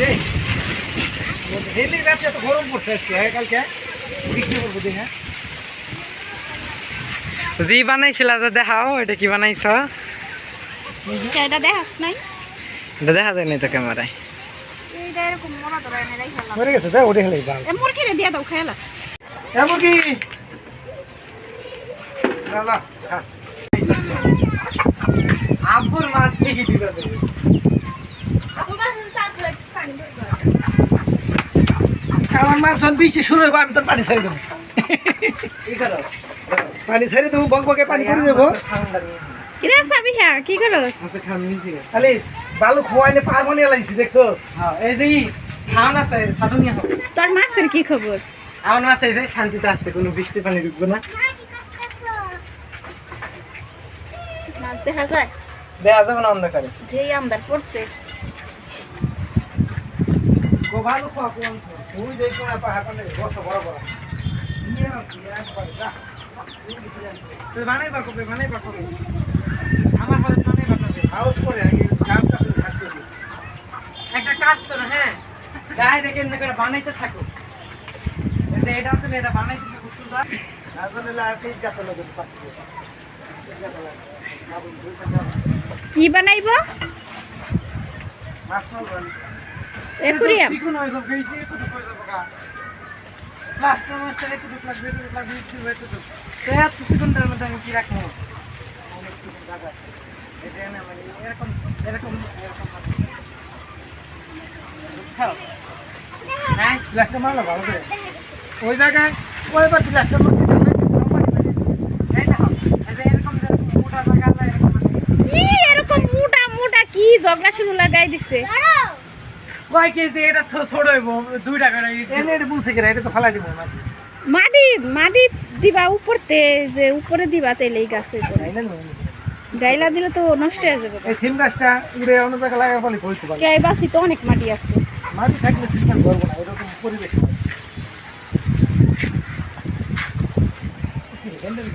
রে হেলি রাতে এত গরম পড়ছে আজকে হ্যাঁ কালকে? দিন। হ্যাঁ জি বানাইছিলা যে দেখাও এটা কি বানাইছ? এটা দেখাস নাই? এটা দেখা যায় নাই তো ক্যামেরায়। মরে গেছে তাই ওটা হেলাই বাল। এ মুরগিরে দিয়ে দাও খেলা আব্বুর মাছ ঠিকই আমার মাছ যখন বৃষ্টি শুরু হইব আমি তোর পানি ছেড়ে দেবো। পানি ছেড়ে দেবো বক বকে পানি করে দেবো। কিরে সাবি হ্যাঁ কি করস? খালি বালু খোয়াইলে পারব নিয়ে লাগছি দেখছ? এই যে খাওয়ান আছে সাধু নিয়ে হোক তোর মাছের কি খবর? আমার মাছ এই যে শান্তিতে আসছে কোনো বৃষ্টি পানি ঢুকবো না। মাছ দেখা যায়? দেখা যাবে না অন্ধকারে। যেই আমদার পড়ছে। একটা কাজ করো হ্যাঁ? গায়ে করে বানাইতে থাকো। এটা আছে না, এটা বানাইতে থাকো সুন্দর। কি বানাইব? মাছ একুরিয়াম হয়ে মানে এরকম হ্যাঁ ওই জায়গায় গ্লাসটা মোটা জায়গা এরকম কি মোটা মোটা কি ঝগড়া শুরু লাগাই দিছে। কয় কেজি এটা তো ছোট দুই টাকা এনে এটা বুঝছে কিনা এটা তো ফালাই দিব মাটি। মাটি মাটি দিবা উপরতে যে উপরে দিবা তাইলে এই গাছে গাইলা দিলে। তো নষ্ট হয়ে যাবে। এই সিম গাছটা উড়ে অন্য জায়গায় লাগাই ফেলে হইতে পারে কে বাসি তো অনেক মাটি আছে। মাটি থাকলে সিম গাছ ধরবো না এরকম পরিবেশ হয়। গেন্ডের